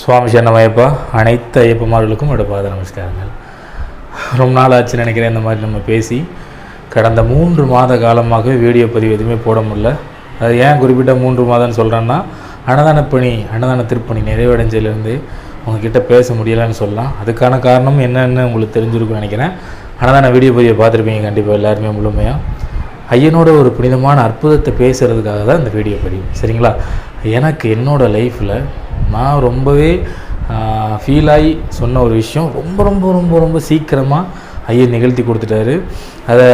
சுவாமி சரணமையப்பா அனைத்து ஐயப்பமார்களுக்கும் என்னோட பாத நமஸ்காரங்கள். ரொம்ப நாள் ஆச்சு நினைக்கிறேன் இந்த மாதிரி நம்ம பேசி. கடந்த மூன்று மாத காலமாகவே வீடியோ பதிவு எதுவுமே போட முடியல. அது ஏன் குறிப்பிட்ட மூன்று மாதம்னு சொல்கிறேன்னா அன்னதான பணி அன்னதான திருப்பணி நிறைவடைஞ்சதுலேருந்து உங்ககிட்ட பேச முடியலைன்னு சொல்லலாம். அதுக்கான காரணம் என்னென்னு உங்களுக்கு தெரிஞ்சிருக்கும்னு நினைக்கிறேன். அன்னதான வீடியோ பதிவை பார்த்துருப்பீங்க கண்டிப்பாக எல்லாருமே முழுமையாக ஐயனோட ஒரு புனிதமான அற்புதத்தை பேசுகிறதுக்காக தான் இந்த வீடியோ பதிவு சரிங்களா? எனக்கு என்னோடய லைஃப்பில் நான் ரொம்பவே ஃபீல் ஆகி சொன்ன ஒரு விஷயம். ரொம்ப ரொம்ப ரொம்ப ரொம்ப சீக்கிரமாக ஐயர் நிகழ்த்தி கொடுத்துட்டாரு. அதை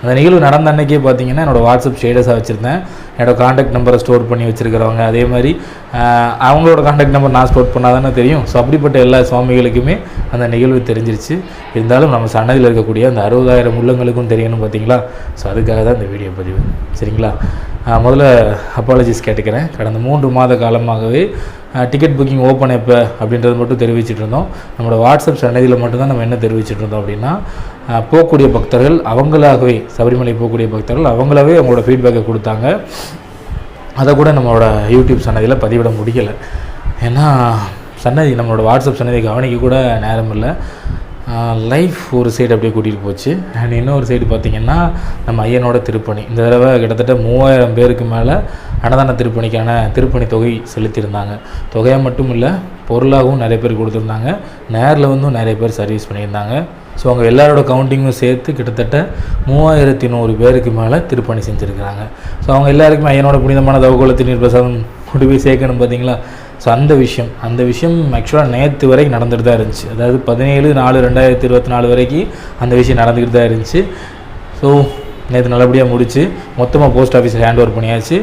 அந்த நிகழ்வு நடந்த அன்னைக்கே பார்த்தீங்கன்னா என்னோடய வாட்ஸ்அப் ஸ்டேட்டஸாக வச்சுருந்தேன். என்னோடய காண்டாக்ட் நம்பரை ஸ்டோர் பண்ணி வச்சுருக்கிறவங்க அதே மாதிரி அவங்களோட காண்டாக்ட் நம்பர் நான் ஸ்டோர் பண்ணால் தானே தெரியும். ஸோ அப்படிப்பட்ட எல்லா சுவாமிகளுக்குமே அந்த நிகழ்வு தெரிஞ்சிருச்சு. இருந்தாலும் நம்ம சன்னதியில் இருக்கக்கூடிய அந்த அறுபதாயிரம் உள்ளங்களுக்கும் தெரியணும் பார்த்தீங்களா ஸோ அதுக்காக தான் இந்த வீடியோ பதிவு. சரிங்களா? முதல்ல அப்பாலஜிஸ் கேட்டுக்கிறேன். கடந்த மூன்று மாத காலமாகவே டிக்கெட் புக்கிங் ஓப்பன் எப்போ அப்படின்றது மட்டும் தெரிவிச்சிட்டு இருந்தோம். நம்மளோட வாட்ஸ்அப் சன்னதியில் மட்டும்தான் நம்ம என்ன தெரிவிச்சிட்டு இருந்தோம் அப்படின்னா போகக்கூடிய பக்தர்கள் அவங்களாகவே சபரிமலை போகக்கூடிய பக்தர்கள் அவங்களாவே அவங்களோட ஃபீட்பேக்கை கொடுத்தாங்க. அதை கூட நம்மளோட யூடியூப் சன்னதியில் பதிவிட முடியலை. ஏன்னா சன்னதி நம்மளோட வாட்ஸ்அப் சன்னதி கவனிக்க கூட நேரம் இல்லை. லைஃப் ஒரு சைடு அப்படியே கூட்டிகிட்டு போச்சு. அண்ட் இன்னொரு சைடு பார்த்திங்கன்னா நம்ம ஐயனோட திருப்பணி. இந்த தடவை கிட்டத்தட்ட மூவாயிரம் பேருக்கு மேலே அன்னதான திருப்பணிக்கான திருப்பணி தொகை செலுத்தியிருந்தாங்க. தொகையாக மட்டும் இல்லை பொருளாகவும் நிறைய பேர் கொடுத்துருந்தாங்க. நேரில் வந்தும் நிறைய பேர் சர்வீஸ் பண்ணியிருந்தாங்க. ஸோ அவங்க எல்லாரோட கவுண்டிங்கும் சேர்த்து கிட்டத்தட்ட மூவாயிரத்தி நூறு பேருக்கு மேலே திருப்பணி செஞ்சுருக்கிறாங்க. ஸோ அவங்க எல்லாருக்குமே ஐயனோட புனிதமான தவகோல பிரசாதம் கொண்டு போய் சேர்க்கணும் பார்த்தீங்களா? ஸோ அந்த விஷயம் அந்த விஷயம் ஆக்சுவலாக நேற்று வரைக்கும் நடந்துட்டு தான் இருந்துச்சு. அதாவது பதினேழு நாலு ரெண்டாயிரத்தி இருபத்தி நாலு வரைக்கும் அந்த விஷயம் நடந்துக்கிட்டு தான் இருந்துச்சு. ஸோ நேற்று நல்லபடியாக முடிச்சு மொத்தமாக போஸ்ட் ஆஃபீஸில் ஹேண்ட் ஓவர் பண்ணியாச்சு.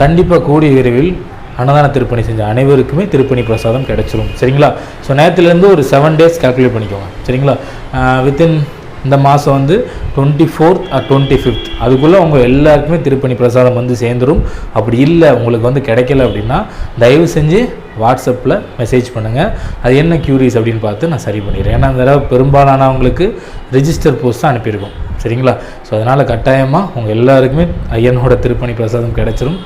கண்டிப்பாக கூடிய விரைவில் அன்னதான திருப்பணி செஞ்ச அனைவருக்குமே திருப்பணி பிரசாதம் கிடச்சிரும். சரிங்களா? ஸோ நேற்றுலேருந்து ஒரு செவன் டேஸ் கால்குலேட் பண்ணிக்கோங்க. சரிங்களா? வித்தின் இந்த மாதம் வந்து twenty fourth at twenty fifth அதுக்குள்ளே அவங்க எல்லாருக்குமே திருப்பணி பிரசாதம் வந்து சேர்ந்துரும். அப்படி இல்லை உங்களுக்கு வந்து கிடைக்கல அப்படின்னா தயவு செஞ்சு வாட்ஸ்அப்பில் மெசேஜ் பண்ணுங்கள் அது என்ன க்யூரிஸ் அப்படின்னு பார்த்து நான் சரி பண்ணிடுறேன். ஏன்னா அந்த தடவை பெரும்பாலானவங்களுக்கு ரிஜிஸ்டர் போஸ்ட் தான் அனுப்பியிருக்கோம். சரிங்களா? ஸோ அதனால் கட்டாயமாக உங்கள் எல்லாருக்குமே ஐயனோட திருப்பணி பிரசாதம் கிடச்சிரும்.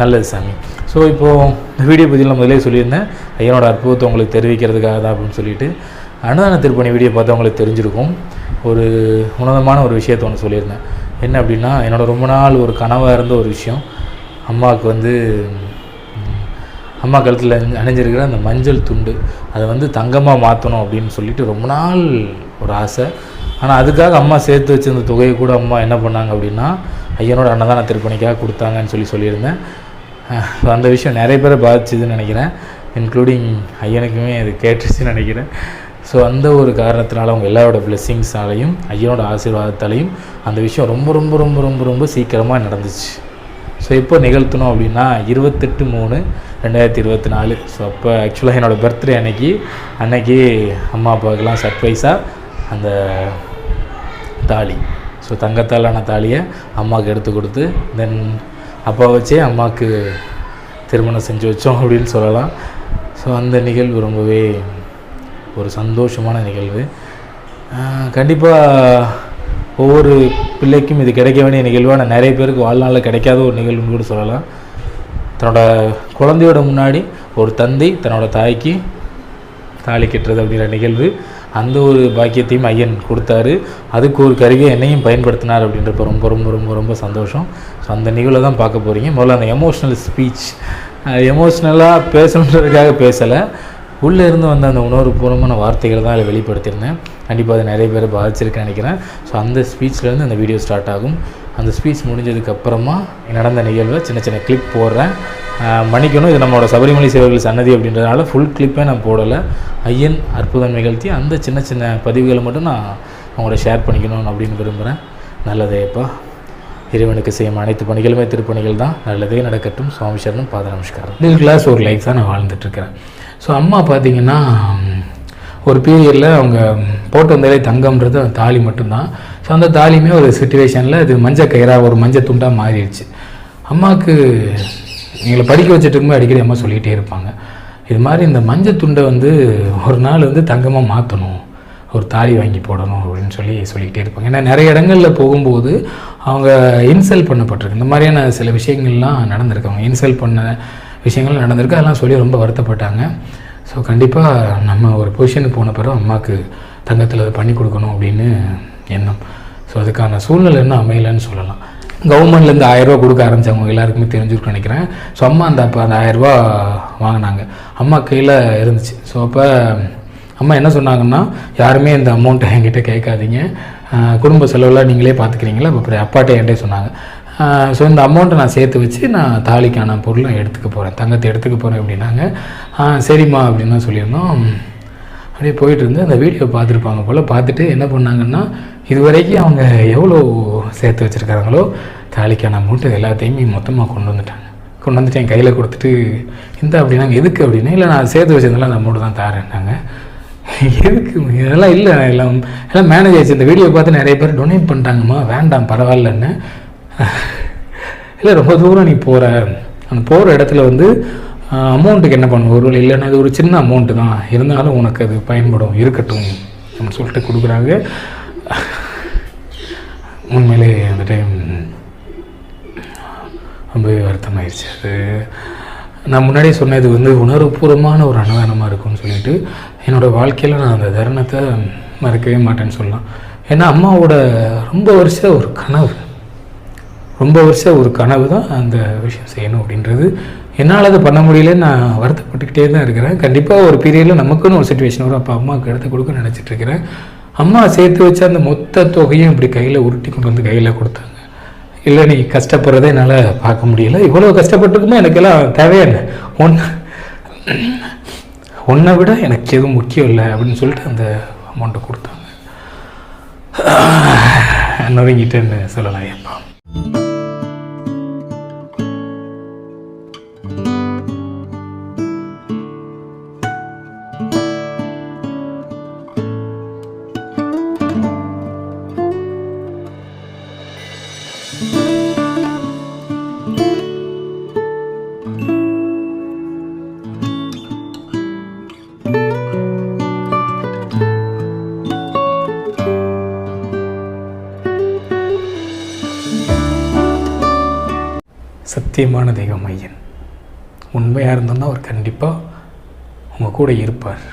நல்லது சாமி. ஸோ இப்போது இந்த வீடியோ பதிவில் முதலே சொல்லியிருந்தேன். ஐயனோட அற்புதத்தை உங்களுக்கு தெரிவிக்கிறதுக்காக தான் அப்படின்னு சொல்லிட்டு அன்னதான திருப்பணி வீடியோ பார்த்து உங்களுக்கு தெரிஞ்சிருக்கும். ஒரு உன்னதமான ஒரு விஷயத்தை ஒன்று சொல்லியிருந்தேன். என்ன அப்படின்னா என்னோட ரொம்ப நாள் ஒரு கனவாக இருந்த ஒரு விஷயம். அம்மாவுக்கு வந்து அம்மா கழுத்தில் அணி- அணிஞ்சிருக்கிற அந்த மஞ்சள் துண்டு அதை வந்து தங்கமாக மாற்றணும் அப்படின்னு சொல்லிட்டு ரொம்ப நாள் ஒரு ஆசை. ஆனால் அதுக்காக அம்மா சேர்த்து வச்சிருந்த தொகையை கூட அம்மா என்ன பண்ணாங்க அப்படின்னா ஐயனோட அன்னதான திருப்பணிக்காக கொடுத்தாங்கன்னு சொல்லி சொல்லியிருந்தேன். அந்த விஷயம் நிறைய பேரை பாதிச்சுதுன்னு நினைக்கிறேன். இன்க்ளூடிங் ஐயனுக்குமே அது கேட்டுச்சுன்னு நினைக்கிறேன். ஸோ அந்த ஒரு காரணத்தினால அவங்க எல்லாரோட பிளெஸ்ஸிங்ஸாலையும் ஐயனோட ஆசீர்வாதத்தாலையும் அந்த விஷயம் ரொம்ப ரொம்ப ரொம்ப ரொம்ப ரொம்ப சீக்கிரமாக நடந்துச்சு. ஸோ எப்போ நிகழ்த்தணும் அப்படின்னா இருபத்தெட்டு மூணு ரெண்டாயிரத்தி இருபத்தி நாலு. ஸோ அப்போ ஆக்சுவலாக என்னோடய பர்த்டே அன்னைக்கு அன்னைக்கு அம்மா அப்பாவுக்கெல்லாம் சர்ப்ரைஸாக அந்த தாலி. ஸோ தங்கத்தாலான தாலியை அம்மாவுக்கு எடுத்து கொடுத்து தென் அப்பா வச்சே அம்மாவுக்கு திருமணம் செஞ்சு வச்சோம் அப்படின்னு சொல்லலாம். ஸோ அந்த நிகழ்வு ரொம்பவே ஒரு சந்தோஷமான நிகழ்வு. கண்டிப்பாக ஒவ்வொரு பிள்ளைக்கும் இது கிடைக்க வேண்டிய நிகழ்வான நிறைய பேருக்கு வாழ்நாளில் கிடைக்காத ஒரு நிகழ்வுன்னு கூட சொல்லலாம். தன்னோட குழந்தையோட முன்னாடி ஒரு தந்தை தன்னோட தாய்க்கு தாலி கட்டுறது அப்படிங்கிற நிகழ்வு. அந்த ஒரு பாக்கியத்தையும் ஐயன் கொடுத்தாரு. அதுக்கு ஒரு கருவியை என்னையும் பயன்படுத்தினார் அப்படின்றப்ப ரொம்ப ரொம்ப ரொம்ப ரொம்ப சந்தோஷம். ஸோ அந்த நிகழ்வை தான் பார்க்க போகிறீங்க முதல்ல அந்த எமோஷ்னல் ஸ்பீச் எமோஷ்னலாக பேசணுன்றதுக்காக பேசலை. உள்ளே இருந்து வந்த அந்த உணர்வுபூர்வமான வார்த்தைகளை தான் அதில் வெளிப்படுத்தியிருந்தேன். கண்டிப்பாக அது நிறைய பேரை பாதிச்சிருக்குன்னு நினைக்கிறேன். ஸோ அந்த ஸ்பீச்லேருந்து அந்த வீடியோ ஸ்டார்ட் ஆகும். அந்த ஸ்பீச் முடிஞ்சதுக்கப்புறமா நடந்த நிகழ்வை சின்ன சின்ன கிளிப் போடுறேன். மன்னிக்கணும் இது நம்மளோட சபரிமலை சேவர்கள் சன்னதி அப்படின்றதுனால ஃபுல் கிளிப்பே நான் போடலை. ஐயன் அற்புதம் நிகழ்த்தி அந்த சின்ன சின்ன பதிவுகளை மட்டும் நான் அவங்களோட ஷேர் பண்ணிக்கணும் அப்படின்னு விரும்புகிறேன் நல்லதேப்பா இறைவனுக்கு செய்யும் அனைத்து பணிகளுமே திருப்பணிகள் தான். நல்லதே நடக்கட்டும். சுவாமி சரணம் பாத நமஸ்காரம் மிடில் கிளாஸ் ஒரு லைஃப் தான் நான் வாழ்ந்துட்டுருக்கிறேன் ஸோ அம்மா பார்த்தீங்கன்னா ஒரு பீரியடில் அவங்க போட்டு வந்தாலே தங்கம்ன்றது தாலி மட்டும்தான். ஸோ அந்த தாலியுமே ஒரு சுச்சுவேஷனில் இது மஞ்சள் கயிறாக ஒரு மஞ்சள் துண்டாக மாறிடுச்சு. அம்மாவுக்கு எங்களை படிக்க வச்சுட்டு இருக்கும்போது அடிக்கடி அம்மா சொல்லிகிட்டே இருப்பாங்க. இது மாதிரி இந்த மஞ்சள் துண்டை வந்து ஒரு நாள் வந்து தங்கமாக மாற்றணும் ஒரு தாலி வாங்கி போடணும் அப்படின்னு சொல்லி சொல்லிக்கிட்டே இருப்பாங்க. ஏன்னா நிறைய இடங்களில் போகும்போது அவங்க இன்சல்ட் பண்ணப்பட்டிருக்கு. இந்த மாதிரியான சில விஷயங்கள்லாம் நடந்திருக்கு. அவங்க இன்சல்ட் பண்ண விஷயங்கள் நடந்திருக்கு. அதெல்லாம் சொல்லி ரொம்ப வருத்தப்பட்டாங்க. ஸோ கண்டிப்பாக நம்ம ஒரு பொசிஷனுக்கு போன பிறகு அம்மாவுக்கு தங்கத்தில் அதை பண்ணி கொடுக்கணும் அப்படின்னு எண்ணம். ஸோ அதுக்கான சூழ்நிலை இன்னும் அமையலைன்னு சொல்லலாம். கவர்மெண்ட்லேருந்து ஆயிரரூபா கொடுக்க ஆரம்பித்தவங்க எல்லாருக்குமே தெரிஞ்சிருக்குன்னு நினைக்கிறேன். ஸோ அம்மா அந்த அப்போ அந்த ஆயிரரூபா வாங்கினாங்க. அம்மா கையில் இருந்துச்சு. ஸோ அப்போ அம்மா என்ன சொன்னாங்கன்னா யாருமே இந்த அமௌண்ட்டை என்கிட்ட கேட்காதீங்க. குடும்ப செலவெல்லாம் நீங்களே பார்த்துக்கிறீங்களா? அப்புறம் அப்பாட்ட என்கிட்ட சொன்னாங்க. ஸோ இந்த அமௌண்ட்டை நான் சேர்த்து வச்சு நான் தாலிக்கான பொருளை எடுத்துக்க போகிறேன் தங்கத்தை எடுத்துக்க போகிறேன் அப்படின்னாங்க. சரிம்மா அப்படின்னு தான் சொல்லியிருந்தோம். அப்படியே போயிட்டு இருந்து அந்த வீடியோ பார்த்துருப்பாங்க போல் பார்த்துட்டு என்ன பண்ணாங்கன்னா இது வரைக்கும் அவங்க எவ்வளோ சேர்த்து வச்சுருக்காங்களோ தாலிக்கான அமௌண்ட்டு எல்லாத்தையுமே மொத்தமாக கொண்டு வந்துட்டாங்க. கொண்டு வந்துட்டு என் கையில் கொடுத்துட்டு இந்த அப்படின்னாங்க எதுக்கு அப்படின்னா இல்லை நான் சேர்த்து வச்சதெல்லாம் அந்த அமௌண்ட்டு தான் தாரேன்னாங்க எதுக்கு? இதெல்லாம் இல்லை எல்லாம் எல்லாம் மேனேஜ் ஆயிடுச்சு. இந்த வீடியோ பார்த்து நிறைய பேர் டொனேட் பண்ணிட்டாங்கம்மா வேண்டாம் பரவாயில்லன்னு. இல்லை ரொம்ப தூரம் நீ போகிற அந்த போகிற இடத்துல வந்து அமௌண்ட்டுக்கு என்ன பண்ணுவோம் ஒரு இல்லைன்னா இது ஒரு சின்ன அமௌண்ட்டு தான். இருந்தாலும் உனக்கு அது பயன்படும் இருக்கட்டும் அப்படின்னு சொல்லிட்டு கொடுக்குறாங்க. உண்மையிலே அந்த டைம் ரொம்பவே வருத்தமாயிடுச்சு அது. நான் முன்னாடியே சொன்னது வந்து உணர்வுபூர்வமான ஒரு அன்னதானமாக இருக்கும்னு சொல்லிட்டு என்னோடய வாழ்க்கையில் நான் அந்த தருணத்தை மறக்கவே மாட்டேன்னு சொல்லலாம். ஏன்னா அம்மாவோட ரொம்ப வருஷ ஒரு கனவு. ரொம்ப வருஷம் ஒரு கனவு தான் அந்த விஷயம் செய்யணும் அப்படின்றது. என்னால் அதை பண்ண முடியலன்னு நான் வருத்தப்பட்டுக்கிட்டே தான் இருக்கிறேன். கண்டிப்பாக ஒரு பீரியடில் நமக்குன்னு ஒரு சுச்சுவேஷன் வரும். அப்போ அம்மாவுக்கு எடுத்து கொடுக்க நினச்சிட்டு இருக்கிறேன். அம்மா சேர்த்து வச்ச அந்த மொத்த தொகையும் இப்படி கையில் உருட்டி கொண்டு வந்து கையில் கொடுத்தாங்க. இல்லை நீ கஷ்டப்படுறதை என்னால் பார்க்க முடியல. இவ்வளோ கஷ்டப்பட்டிருக்குமோ? எனக்கெல்லாம் தேவையான ஒன்று உன்னை விட எனக்கு எதுவும் முக்கியம் இல்லை அப்படின்னு சொல்லிட்டு அந்த அமௌண்ட்டை கொடுத்தாங்க. நொறுங்கிட்டேன்னு சொல்லலாம் ஏப்பா சத்தியமான தெய்வம் ஐயன் உண்மையாக இருந்தோன்னா அவர் கண்டிப்பாக உங்கள் கூட இருப்பார்.